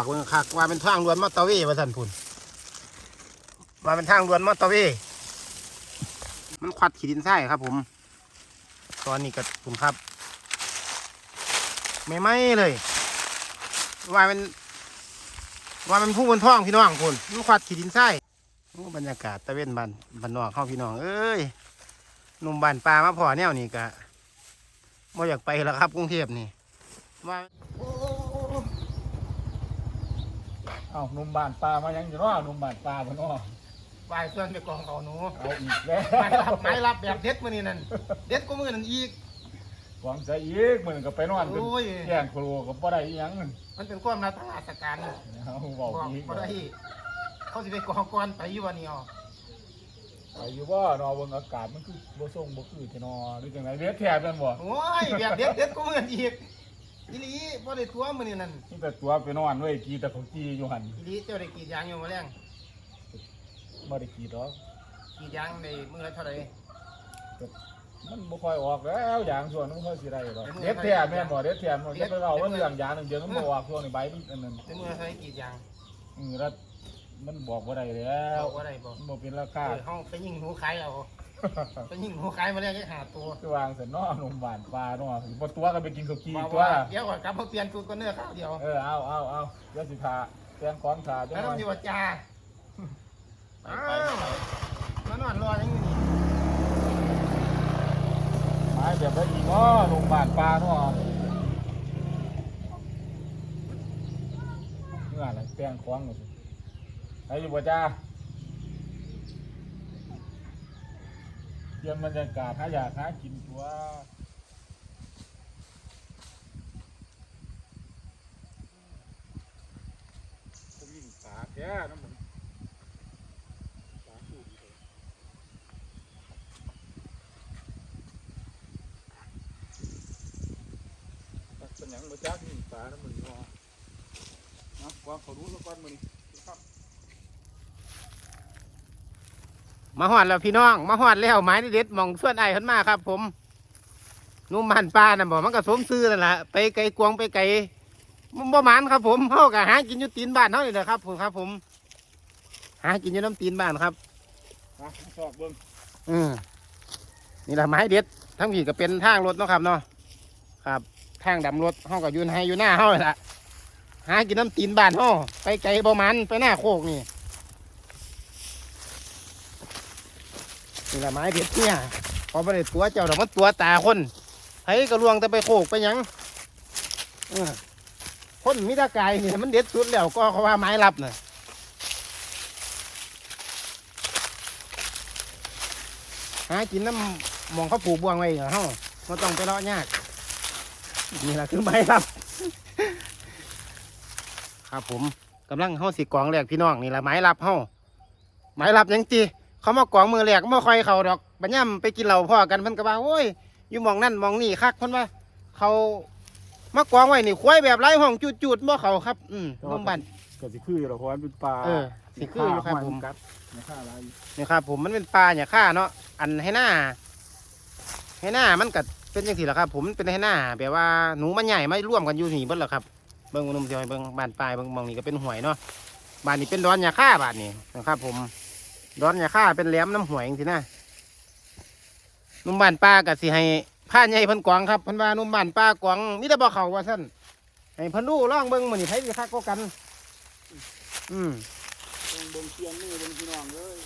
ฝากเบิ่งคักว่าเป็นทางด่วนมอเตอร์เวย์ว่าซั่นพุ่นว่าเป็นทางด่วนมอเตอร์เวย์มันควัดขีดินทรายครับผม ตอนนี้ก็ผมครับ ไม่ไหมเลย ว่าเป็นว่าเป็นผู้บนท้องพี่น้องพุ่นมันควัดขีดินทรายโอ้บรรยากาศตะเวนบ้านบ้านนอกเข้าพี่น้อง เอ้ยหนุ่มบ้านป่ามาพอแนวนี่กะม่อยากไปแล้วครับกรุงเทพนี่ว่า เอ้าหนุ่มบ้านปลามายังจะรอหนุ่มบ้านปลาบ่เนาะวายส่วนไปกองเขาหนูเอาอีกแล้วไม้รับไม้รับแบบเด็ดมือนี่นั่นเด็ดก็มือนั่นอีกหวังใจอีกมื้อนี้ก็ไปนอนจนโอ้ยแย่งโครก็บ่ได้อีหยังมันเป็นความนาทางราชการเอาบเว้าอกอีกบ่ได้เขาสิไปกองก่อนไปอยู่วันนี้อ๋อไปอยู่บ่เนอเบิ่งอากาศมันคือบ่ส่งบ่คือแท้เนอหรือจังไดเด็ดแท้แม่นบ่โอ้ยแบบเด็ดเด็ดก็มือนั่นอีก อีหลีบ่ได้ตัวมือนี่นั่นนี่แต่ตัวไปนอนเว้ยกีแต่ของกีอยู่หั่นอีหลีเจ้าได้กรีดยางอยู่มาแรงบ่ได้กีดอกกรีดยางในมือละเท่าไหร่มันบ่ค่อยออกแล้วอย่างส่วนมันบ่ค่อยสิได้ดอกเด็ดแท้แม่นบ่เด็ดแท้บ่จะไปเว้าว่าเรื่องยางนึงเดี๋ยวมันบ่ออกช่วงนี้ใบมันอันนั้นในมือละเท่าไหร่กรีดยางอือแล้วมันบอกบ่ได้แล้วบอกว่าได้บอกมันบ่เป็นราเอคาอห้องไปยิงหนูขายเอา ไปยิงหนูขายมาแล้วแค่หาตัวคือวางเสร็จเนาะนมหวานปลาเนาะบ่ตัวก็ไปกินข้าวกีบอกตัวว่าเดี๋ยวก่อนกลับมาเปลี่ยนสูตรก่อนเนื้อข้าวเดียวเออเอาเอาเอาเดี๋ยวสิพาแตงของขาจังแล้วหต้น่อองยมีว่าจ่าไปอ้าไปวมานอนรอยังอยู่นี่ไม้แบบได้อีกเนาะนมหวานปลาเนาะเมื่ออะไรแตงของหมดไอ้อยู่บ่จ้า เยี่ยมบรรยากาศหาอยากหากินตัวผมยิงปลาแท้น้ำมันปลาคู่ดีเลยเป็นหยังมาจ้ากนี่ปลาแล้วมันเนาะนะความเขารู้แล้วก่อนมันครับ มาหอดแล้วพี่น้อง มาหอดแล้วไม้เด็ดๆหมองส่วนไอ้ขึ้นมาครับ ผมนุ่มหันปลาน่ะบอกมันก็สมซื้อนั่นแหละไปไกลกวงไปไกลมันบ่หมานครับ ผมเฮากะหากินอยู่ตีนบ้านเฮานี่แหละครับผมครับ ผม หากินอยู่น้ำตีนบ้านครับนะชอบเบิ้งอืมนี่แหละไม้เด็ด ทั้งผีก็เป็นทางรถเนาะครับเนาะครับทางดำรถเฮาก็อยืนให้อยู่หน้าเฮาเลยล่ะหากินน้ำตีนบ้านเฮาไปไกลประมาณไปหน้าโคกนี่ นี่แหละไม้เด็ดเนี่ยพอไปได้ตัวเจ้าดอกมันตัวตาคนไผก็ลวงแต่ไปโคกไปยังคนมิตรกายนี่มันเด็ดสุดแล้วก็เขาว่าไม้รับน่ะหากินน้ำหมองเขาปลูกบวงไว้เหรอเฮาไม่ต้องไปเลาะยาก นี่แหละคือไม้รับ ครับผมกำลังเฮาสิกองแรกพี่น้องนี่แหละไม้รับเฮาไม้รับยังจี เขามากองมือแรกไม่ค่อยเขาดอกบัญญัมไปกินเหล้าพ่อกันเพิ่นก็ว่าโอ้ยอยู่หมองนั่นหมองนี่คักเพิ่นว่าเขามากองไว้นี่ควายแบบไร้ห้องจุดๆบ่เขาครับ อืมน้องบัน ก็สิคืออยู่หรอกเพราะมันเป็นปลาเออสิคืออยู่ครับผม กัดในข้าอะไรนี่ครับผมมันเป็นปลาเนี่ยค่าเนาะอันให้หน้าให้หน้ามันกัเป็นอย่างที่ละครับ ผมมันเป็นให้หน้าแบบว่าหนูมันใหญ่ไม่ร่วมกันอยู่นี่เบิ้ลหรอครับเบิ้งนุ่มเสียวให้เบิ้งบานปลายเบิ้งมองนี่ก็เป็นหวยเนาะบานนี้เป็นดอนยาค่าบานนี้นะครับ ผม ดอนยาค่าเป็นแหลมน้ำหวยจริงๆนะนุ่มบานปลากับสิให้ผ้าใหญ่เพิ่นกวางครับเพิ่นว่านุ่มบานปลากวางมิได้บอกเขาว่าสั้นให้เพิ่นดูร่องเบิ้งมันนี่ไผสิคักก็กัน อืมเบิ่งเบิ่งเชียงนี่เบิ่งพี่น้องเลย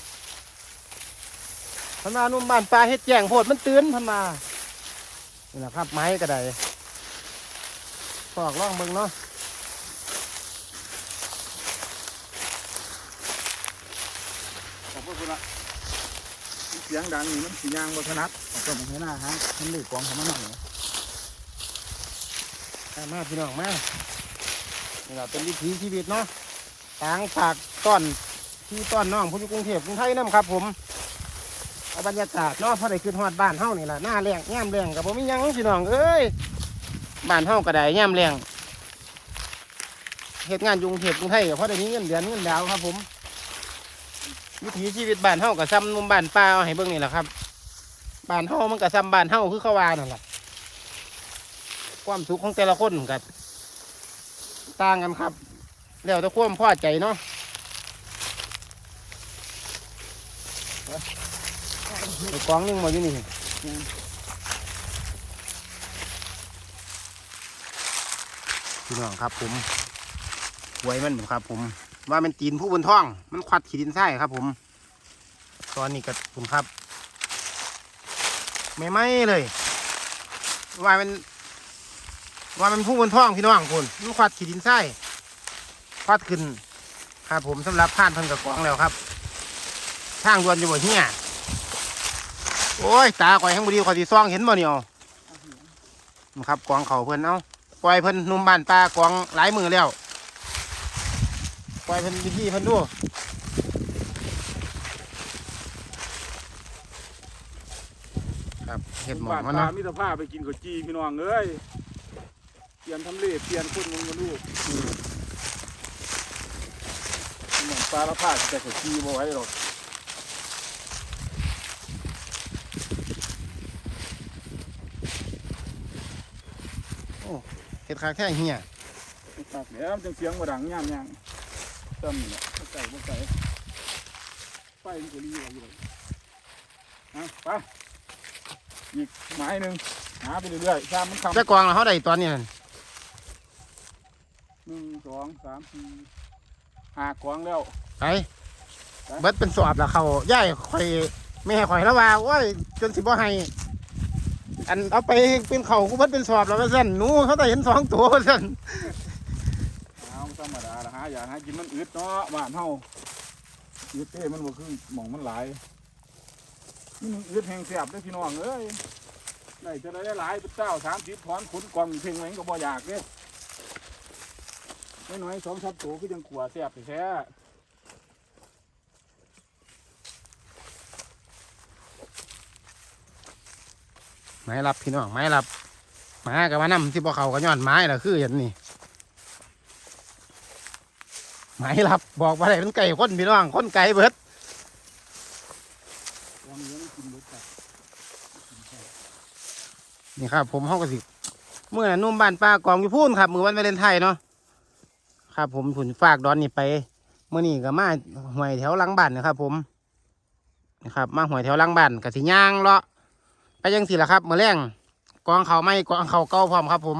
พันมานุ่มบ้านปลาเฮ็ดแจ้งโพดมันตื่นพันมานี่แหละครับไม้ก็ได้ฟอกล่องเบิ่งเนาะ ขอบคุณละเสียงดังนี่มันสียางบ่ถนัดเอาต้นให้หน้าฮะมันดื้อกองของมันหน่อยมามาพี่น้องมานี่แหละเป็นวิถีชีวิตเนาะต่างฝากต้อนที่ต้อนน้องผู้อยู่กรุงเทพกรุงไทยน้ำครับ ผมเอาบรรยากาศเนาะพอได้ขึ้นฮอดบ้านเฮานี่แหละหน้าแรงย่มแรงกับผมมียังพี่น้องเอ้ยบ้านเฮาก็ได้ย่มแรงเหตุงานกรุงเทพกรุงไทยก็พอได้มีเงินเดือนเงินดาวครับผม วิถีชีวิตบ้านเฮากับซ้ำหนุ่มบ้านป่าเอาให้เบิ่งนี่แหละครับบ้านเฮามันกับซ้ำบ้านเฮาคือเขาวานั่นแหละความสุขของแต่ละคนกับต่างกันครับแล้วแต่ความพอใจเนาะไอ้กองหนึงมาอยู่นี่พี่น้องครับผมหวยมันครับผม ว่ามันตีนผู้บนท้อง มันควัดขีดินไส้ครับ ผม ตอนนี้ก็ผมครับ ไม่ไหมเลย ว่ามันว่ามันผู้บนท้องพี่น้องคุณมันควัดขีดินไส้ควัดขึ้นครับผมสำหรับผ่านพันกับกองแล้วครับทางด่วนอยู่บ่เฮียโอ้ยตาข่อยทั้งบุรีข่อยสีซองเห็นบ่เนี่ยเอาครับกองเขาเพิ่นเอาปล่อยเพิ่นนุ่มบ้านปลากองหลายมือแล้ว ล่อยเพิ่นวิธีเพิ่นดูครับเห็ดหมองมันบ้าเนาะมิตรภาพไปกินข้าวจีพี่น้องเอ้ยเปลี่ยนทำเลเปลี่ยนคนมึงมาลูกเหมือนปลาละพาดแต่ข้าวจีบ่ไหว้หรอกเห็ดคางแท้เฮียปากแล้วจังเสียงบ่ดังย่ามย่างเติมเนี่แหละไก่บ่ไก่ไฟมันก็รีอะไรอยู่เลยเอาไปอีกไม้หนึ่งหาไปเรื่อยๆตามมันคำจะกองแล้วเขาได้ตอนนี้นั่นหนึ่งสองสามสี่หากวางแล้ว ไปเบิดเป็นสอบแล้วเขาย่ายข่อยไม่ให้ข่อยแล้วว่าโอ้ยจนสิบ่ให้อันเอาไปเป็นเขากูเบิดเป็นสอบแล้วก็สั่นหนูเขาแต่เห็นสองตัวว่าสั่น เอาธรรมดาละหา อยากหากินมันอึดเนาะบ้านเฮาอึดเต้มันบ่คือหมองมันหลายนี่มันอึดแห่งแสบเด้อพี่น้องเอ้ยได้จะได้หลายเป็นเจ้าสามสิบถอนขุนกองเพ่งไว้ก็บ่อยากเด้ไม่น้อยสองสามตัวก็ยังขัวแสบไปแท้ไม้รับพี่น้องไม้รับหมากับมาน้ำที่บ่เขาก็ย้อนไม้ล่ะคืออย่างนี้ ไม้รับ บอกว่าอะไรเป็นไก่คนพี่น้องคนไก่เบิดตอนนี้มันกินรสจัดนี่ครับผมห้องกระสิบเมื่อน,นุ่มบ้านป้ากองอยู่พูนครับมือวันวาเลนไทน์เนาะครับ ผมผุนฝากดอนนี่ไปเมื่อนี้ก็มาหวยแถวลังบ้านนะครับ ผมนะครับ มาหวยแถวลังบ้านกับสิย่างเลาะไปยังสิละครับเมื่อแรงกองเขาไม่กองเขาเก้าพร้อมครับ ผม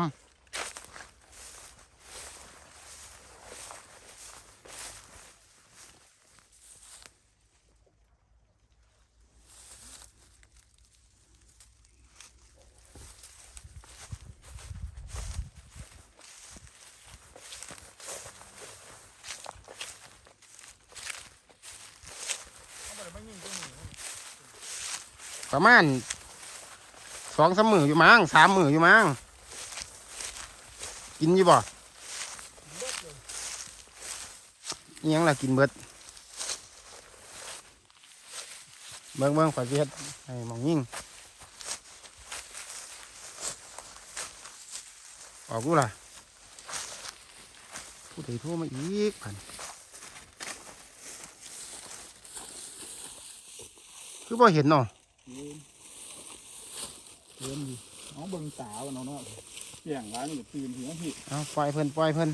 ประมาณสองสามมืออยู่มั้งสามมืออยู่มั้งกินอยู่บ่ยังล่ะกินเบิดเบิ่งเบิ่งขอสิเฮ็ดให้หมองยิ่งออกกูล่ะผู้ใดโทรมาอีกพันคือบ่เห็นเนาะ เย็นเย็นดิน้องเบิ่งตาวันน้องเนาะเสียงร้านนี่ก็ตื่นถึงพี่เอาปล่อยเพิ่นปล่อยเพิ่น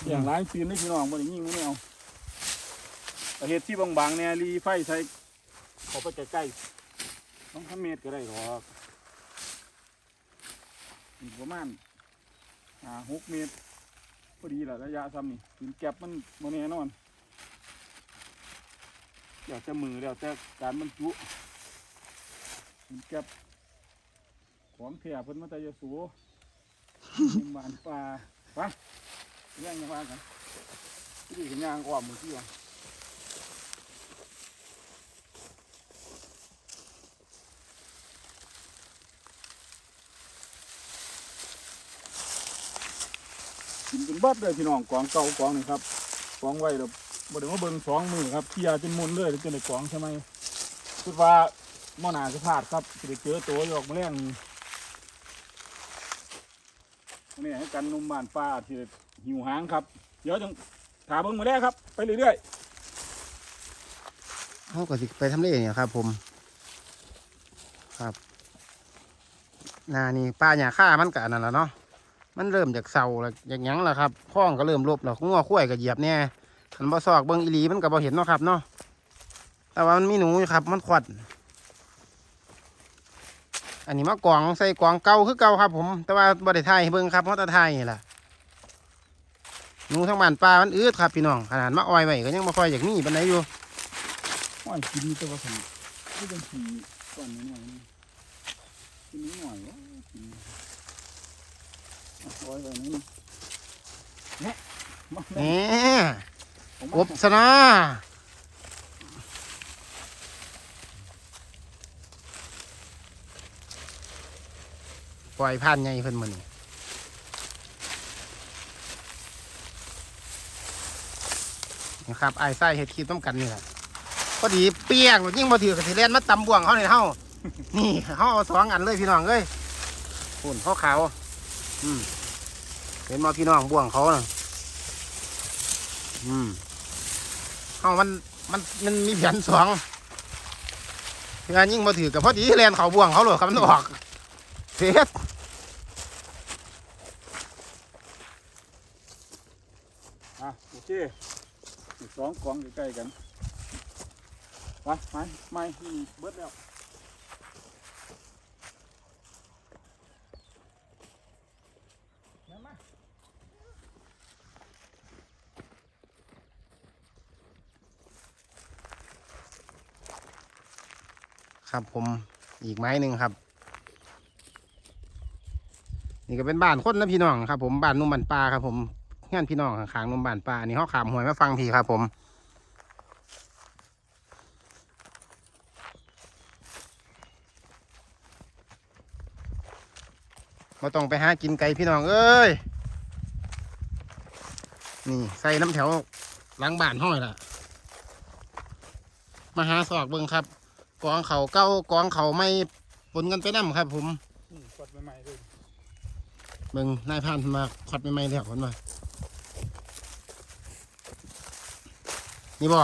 เสียงร้านตื่นนี่พี่น้องบ่ได้ยิงบ่ได้เอาแต่เฮ็ดที่บางๆเนี่ยรีไฟใส่เข้าไปใกล้ๆต้องทำเมตรก็ได้หรอกอีกประมาณอ่าหกเมตรพอดีแหละระยะซ้ำนี่ถึงแก็บมันโมแน่นอนอยากจะมือแล้วแต่การบรรจุ ถึงแก็บของเทียเพิ่นมาแต่ยาสูเป็นบ้านป่าไปย่างยังว่ากันที่กันยางอ้อมมือที่ว่ากินเป็นบัดเลยพี่น้องกองเก่ากองนี่ครับกองไว้แล้วบ่ได้มาเบิ่งสองมือครับเคียร์จนมุนเลยจนได้กองใช่ไหมคิดว่า หมอนาจะพลาดครับจะได้เจอตัวหยอกแมลงอันนี้ให้กันนมบานปลาที่หิวหางครับ เดี๋ยวจังถาเบิ่งมาแล้ครับ ไปเรื่อยๆเขาก็สิไปทำเลเนี่ยครับ ผม ครับนานี่ป้าหยาค่ามันกันนั้นแหละเนาะมันเริ่มจากเสาแล้วอย่างหยังล่ะครับข้องก็เริ่มลบแล้วงัวข้วยก็เหยียบเนี่ยขันบ่ซอกเบิ่งอีหลีมันก็บ่เห็นเนาะครับเนาะแต่ว่ามันมีหนูครับ มันขวัด อันนี้มากองใส่กองเก่าคือเก่าครับ ผม แต่ว่าบ่ได้ถ่ายให้เบิ่งครับเพราะแตะถ่ายนี่แหละหนูทั้งบ้านปลา มันอืดครับพี่น้อง ขนาดมาอ้อยไว้ก็ยังบ่ค่อยอยากมีปานใดอยู่ห้อยกินแต่ว่าผมที่เป็นสีก่อนนิดหน่อยนี่กินนิดหน่อยวะกินเอาไว้ไว้นี่เนี่ยมาแหแม่มผมอบซะนะ ปล่อยผ่านไงเพิ่นมื้อนี้นะครับไอ้ไส้เฮ็ดคลิปต้องกันนี่แหละพอดีเปี้ยงยิ่งบ่ถือกระสิเล่นมาตำบ่วงเขาในเฮานี่เฮาเอาสองอันเลยพี่น้องเอ้ยฝุ่นเขาขาวๆอืมเห็นมาพี่น้องบ่วงเขาน่ะอืมเฮามันมันมันมีแผนสองงานยิ่งบ่ถือกับพอดีแลนเขาบ่วงเขาหรอกครับมันออกเสียด อะโอเคอีกสอง กองใกล้ๆกันไปไปไม่นี่เบิดแล้วครับผมอีกไม้หนึ่งครับ นี่ก็เป็นบ้านคนนะพี่น้องครับ ผมบ้านนุ่มบ้านปลาครับ ผมงานพี่น้องข้างๆนุ่มบ้านปลาอันนี่เขาขามหวยมาฟังพี่ครับผม มาต้องไปหากินไก่พี่น้องเอ้ย นี่ใส่น้ำแถวหล้างบ้านห้อยล่ะ มาหาสอกเบิ่งครับ กองเขาเก้ากองเขาไม่ปนกันไปน้ำครับ ผมอืมกดใหม่ๆเลยเบิ่งนายพรานมาขอดใหม่ๆแล้วคนมานี่บ่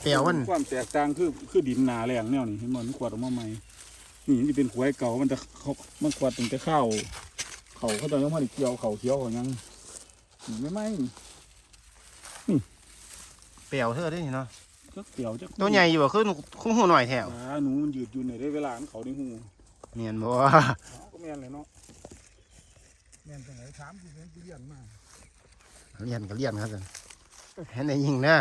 เปรียวมันความแตกต่างคือคือดินหนาแรงแนวนี่เห็นมันขวดออกมาใหม่ นี่มันจะเป็นขวายเก่ามันจะเขามันขวดตั้งแต่ข้าวเขาเขาตอนนี้มันเกี่ยวเขาเคี้ยวเขายังนี่ไม่ไหมเปรียวเท่าได้นี่เนาะจักเกี่ยวจักตัวใหญ่อยู่บ่คือคุ้มหูหน่อยแถวอ่าหนูมันยืดอยู่ในได้เวลามันเขาในหูเนียนบ่เอาก็แม่นเลยเนาะแม่นตรงไหนถามที่เรียนที่เรียนมาเลียนก็เลียนครับท่านเห็นได้ยิงนะ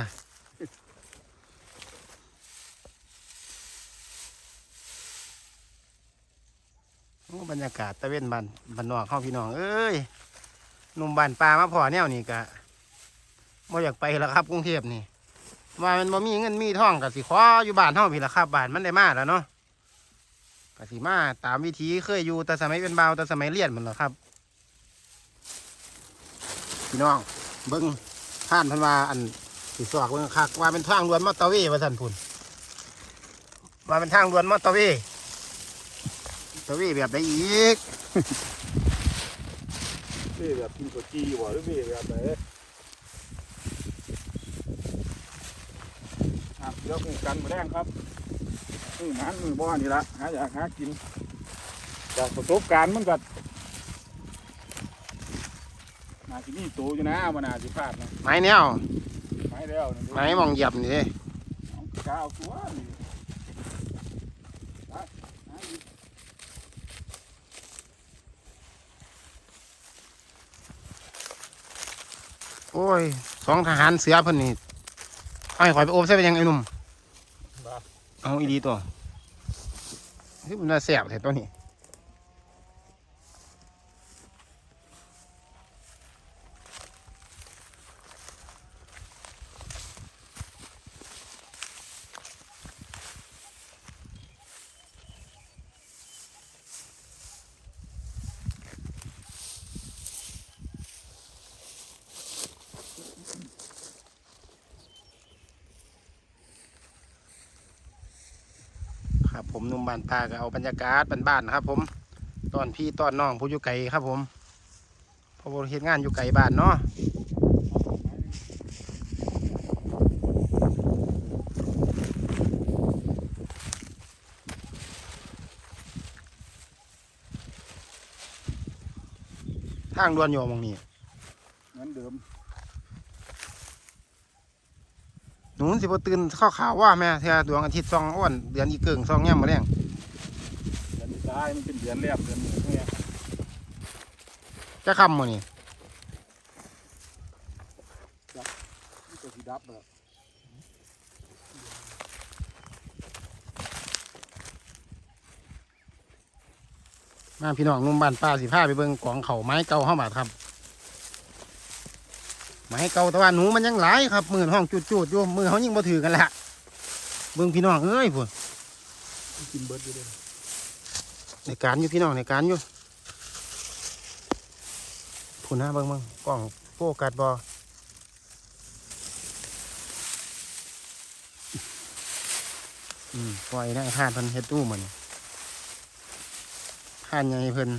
บรรยากาศตะเวนบ้านบ้านนอกเข้าพี่น้อง เอ้ยหนุ่มบ้านปลามาพอแนวนี่กะบ่อยากไปแล้วครับกรุงเทพนี่ว่ามันบ่มีเงินมีทองกะสิขออยู่บ้านเฮาพี่ละครับบ้านมันได้มาแล้วเนาะกะสิมาตามวิธีเคยอยู่แต่สมัยเป็นเบาแต่สมัยเรียนมันหละครับ พี่น้องเบิ้งท่านพันว่าอันสิสอกเบิ้งคักว่าเป็นทางด่วนมอเตอร์เวย์ว่าท่านพุ่นว่าเป็นทางด่วนมอเตอร์เวย์ มอเตอร์เวย์แบบใดอีกเบ้แบบกินกับจีบ่หรือเบ้แบบไหนอะเดี๋ยวหูกันมาแรงครับมือหมันมือบ่อนี่ละหาอยากหากินจากประสบการณ์มันก็นาที่นี่โตอยู่นะมันนาสิพลาดนะไม้แนวไม้แล้วนะไม้มองเหยียบนี่เด้เอากาวตัวนี่ไปหาอีก โอ้ยสองทหารเสือเพิ่นนี่เอาให้ข่อยไปโอบใส่เป็นยังไงหนุ่มบ้าเอาอีดีตัวเฮ้ยมันน่าแสบแท้ตัวนี้ ครับ ผมนุ่มบานปลาก็เอาบรรยากาศบ้านๆนะครับ ผมตอนพี่ตอนน้องผู้อยู่ไกลครับผมเพราะเฮ็ดงานอยู่ไกลบ้านเนาะางด่วนอยู่มองนี้เหมือนเดิม หนูสิบ่ตื่นข้าวขาวว่าแม่เธอดวงอาทิตย์ซองอ้วนเดือนอีเกิงซองแง่มมาแรงเดือนตายมันเป็นเดือนแรกเดือนหนึ่งเนี่ยจะคำมื้อนี้มันจะสีดับแบบมาพี่น้องหนุ่มบ้านป้าสิพาไปเบิ่งกองเขาไม้เก่าเฮาบาดครับ ไม้เก่าแต่ว่าหนูมันยังหลายครับมือห้องจุดๆอยู่มือเขายิ่งบ่ถือกันละเบิ่งพี่น้องเอ้ยพุ่นกินเบิร์ดอยู่เลยในการอยู่พี่น้องในการอยู่พุ่นนะเบิ่งเบิ่งกล้องโฟกัสบ่อืมปล่อยนะท่านเพิ่นเฮ็ดตู้เหมือนท่านใหญ่เพิ่น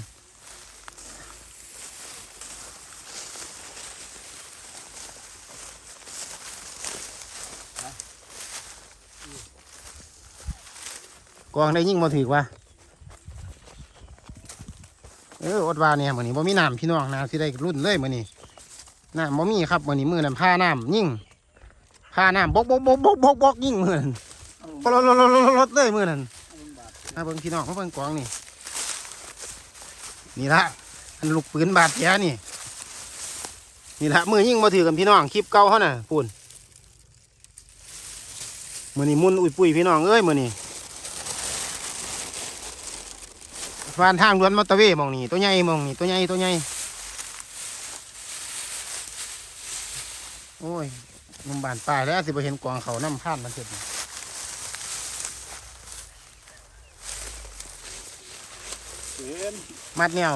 กองได้ยิ่งบ่ถือว่าเอออดว่าเนี่ยมือนี้บ่มีน้ำพี่น้องนะสิได้รุ่นเลยมือนี้น้ำบ่มีครับมือนี้มือนั้นพาน้ำยิ่งพาน้ำบกบกบกบกบกบกยิ่งมือนั้นปลดลดลดลดลดเลยมือนั้นมาเบิ่งพี่น้องมาเบิ่งกองนี่ นี่ละอันลูกปืนบาดแผลนี่นี่ละมือยิ่งมาถือกันพี่น้องคลิปเก่าเขาน่ะปูนมือนี้มุนอุ้ยปุ้ยพี่น้องเอ้ยมือนี้ ฟานทางล้วนมอเตอร์เวย์หมองนี่ตัวใหญ่หมองนี่ตัวใหญ่ตัวใหญ่โอ้ยหนุ่มบานป่ายแล้วสิไปเห็นกวางเขาน้ำพานมันเสร็จนี่เห็นมัดแนว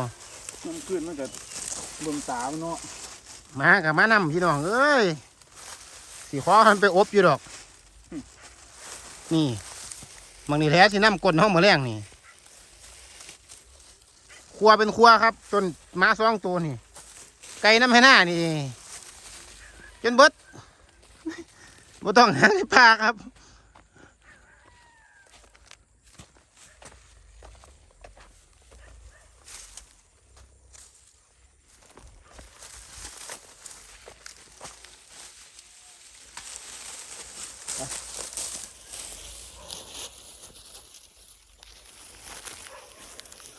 มันขึ้นมันก็เบิ่งตามันเนาะมากับมานำพี่น้องเอ้ยสีขอมันไปอบอยู่ดอก นี่บางนี่แท้สิน้ำก้นห้องมาแรงนี่ ครัวเป็นครัวครับ จนมาสองตัวนี่ ไก่น้ำให้หน้านี่ จนเบิดบ่ต้องหาในป่าครับ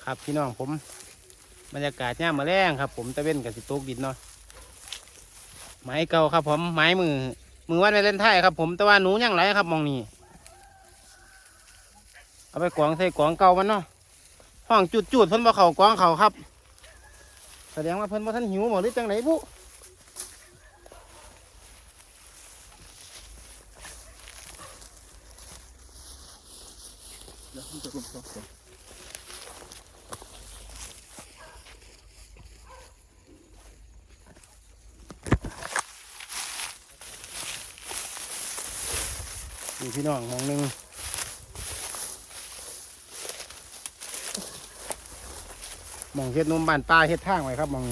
ครับพี่น้องผม บรรยากาศย่ามมาแรงครับ ผมตะเวนกับสิโตกดินเนาะไม้เก่าครับ ผมไม้มือมือวันไปเล่นไทยครับ ผมแต่ว่าหนูยังไรครับมองนี่เอาไปกวางใส่กวางเก่ามันเนาะห้องจุดจุดเพิ่นบ่เขากวางเขาครับ แสดงว่าเพิ่นบ่ท่านหิวบ่หรือจังไหนบุ เดี๋ยวมันจะลงต่อก่อน นี่พี่น้องมองหนึ่งมองเฮ็ดนมบ้านป้าเฮ็ดทางไว้ครับมอง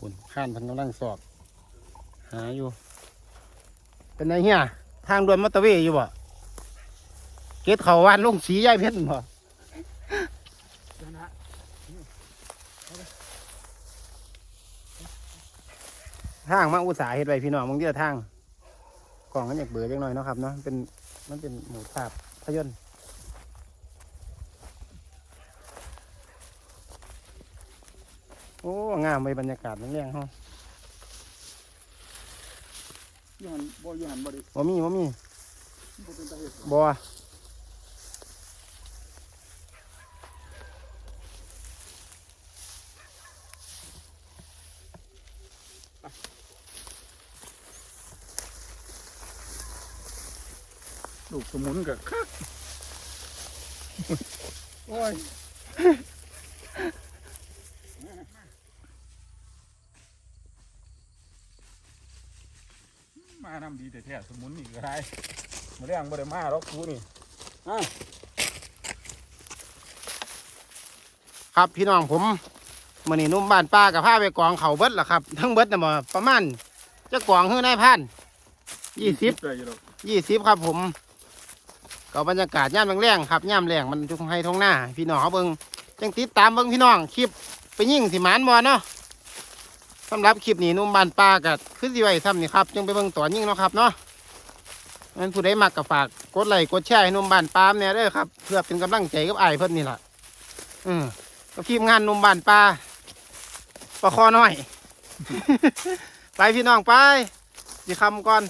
คุณข้านพันกำลังสอบ หาอยู่ เป็นไงเฮียทางด่วนมอเตอร์เวย์อยู่บ่เกตเขาวานลงสีย่ายเพชรบ่เดี๋ยวนะทางมาอุตสาห์เฮ็ดไว้พี่น้องมึงเดียวทางกล่องมันอยากเบื่อจังหน่อยเนาะครับเนาะเป็นมันเป็นหมูทาบพยนต์โอ้ งามไปบรรยากาศมันเรื่องเฮาอยูหันบ่อยูหันบ่ได้บ่มีบ่มีบ่เป็นตาเห็ดบ่ลูกสมุนกับคักโอ้ยมานำดี แต่แท้ๆสมุนนี่ก็ได้มาเรียงบ่ได้มาหรอกกูนี่อะครับพี่น้องผมมื่อนี้หนุ่มบ้านป้ากับผ้าไปกองเขาเบิดล่ะครับ ทั้งเบิดน่ะมาประมาณจะกองเฮือนายพันยี่สิบได้อยู่ดอกยี่สิบครับผมก็บรรยากาศย่ามแรงๆครับย่ามแรงมันทุกให้ท้องหน้า พี่น้องเขาเบิงจังติดตามเบิงพี่น้องคลิปไปยิ่งสิหมานบอเนาะ สำหรับคลิปนี้นุ่มบานป้ากับขึ้นสิไว้ซ้ำนี่ครับจึงไปเบิ่งต่อยิ่งเนาะครับเนาะมันผู้ใดมักกับฝากกดไลค์กดแชร์ให้นุ่มบานปาเนี่ยเด้อครับ เพื่อเป็นกำลังใจกับไอ้เพิ่นนี่แหละอืมกับทีมงานนุ่มบานปลาประคอหน่อย ไปพี่น้องไปสิคำก่อน